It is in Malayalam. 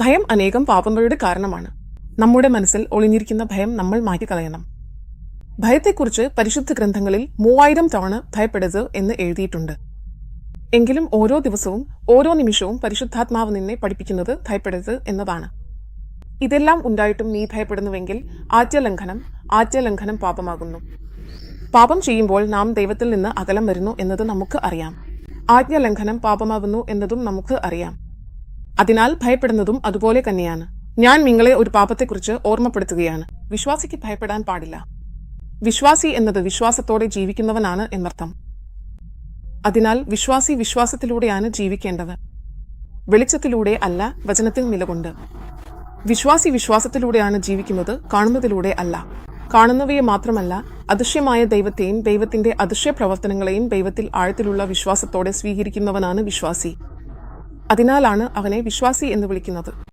ഭയം അനേകം പാപങ്ങളുടെ കാരണമാണ്. നമ്മുടെ മനസ്സിൽ ഒളിഞ്ഞിരിക്കുന്ന ഭയം നമ്മൾ മാറ്റിക്കളയണം. ഭയത്തെക്കുറിച്ച് പരിശുദ്ധ ഗ്രന്ഥങ്ങളിൽ മൂവായിരം തവണ ഭയപ്പെടരുത് എന്ന് എഴുതിയിട്ടുണ്ട്. എങ്കിലും ഓരോ ദിവസവും ഓരോ നിമിഷവും പരിശുദ്ധാത്മാവ് നിന്നെ പഠിപ്പിക്കുന്നത് ഭയപ്പെടരുത് എന്നതാണ്. ഇതെല്ലാം ഉണ്ടായിട്ടും നീ ഭയപ്പെടുന്നുവെങ്കിൽ ആജ്യലംഘനം ആജ്യലംഘനം പാപമാകുന്നു. പാപം ചെയ്യുമ്പോൾ നാം ദൈവത്തിൽ നിന്ന് അകലം വരുന്നു എന്നത് നമുക്ക് അറിയാം. ആജ്ഞലംഘനം പാപമാകുന്നു എന്നതും നമുക്ക് അറിയാം. അതിനാൽ ഭയപ്പെടുന്നതും അതുപോലെ തന്നെയാണ്. ഞാൻ നിങ്ങളെ ഒരു പാപത്തെക്കുറിച്ച് ഓർമ്മപ്പെടുത്തുകയാണ്. വിശ്വാസിക്ക് ഭയപ്പെടാൻ പാടില്ല. വിശ്വാസി എന്നത് വിശ്വാസത്തോടെ ജീവിക്കുന്നവനാണ് എന്നർത്ഥം. അതിനാൽ വിശ്വാസി വിശ്വാസത്തിലൂടെയാണ് ജീവിക്കേണ്ടത്. വെളിച്ചത്തിലൂടെ അല്ല വചനത്തിൽ നിലകൊണ്ട്. വിശ്വാസി വിശ്വാസത്തിലൂടെയാണ് ജീവിക്കുന്നത് കാണുന്നതിലൂടെ അല്ല. കാണുന്നവയെ മാത്രമല്ല അദൃശ്യമായ ദൈവത്തെയും ദൈവത്തിന്റെ അദൃശ്യ പ്രവർത്തനങ്ങളെയും ദൈവത്തിൽ ആഴത്തിലുള്ള വിശ്വാസത്തോടെ സ്വീകരിക്കുന്നവനാണ് വിശ്വാസി. അതിനാലാണ് അവനെ വിശ്വാസി എന്ന് വിളിക്കുന്നത്.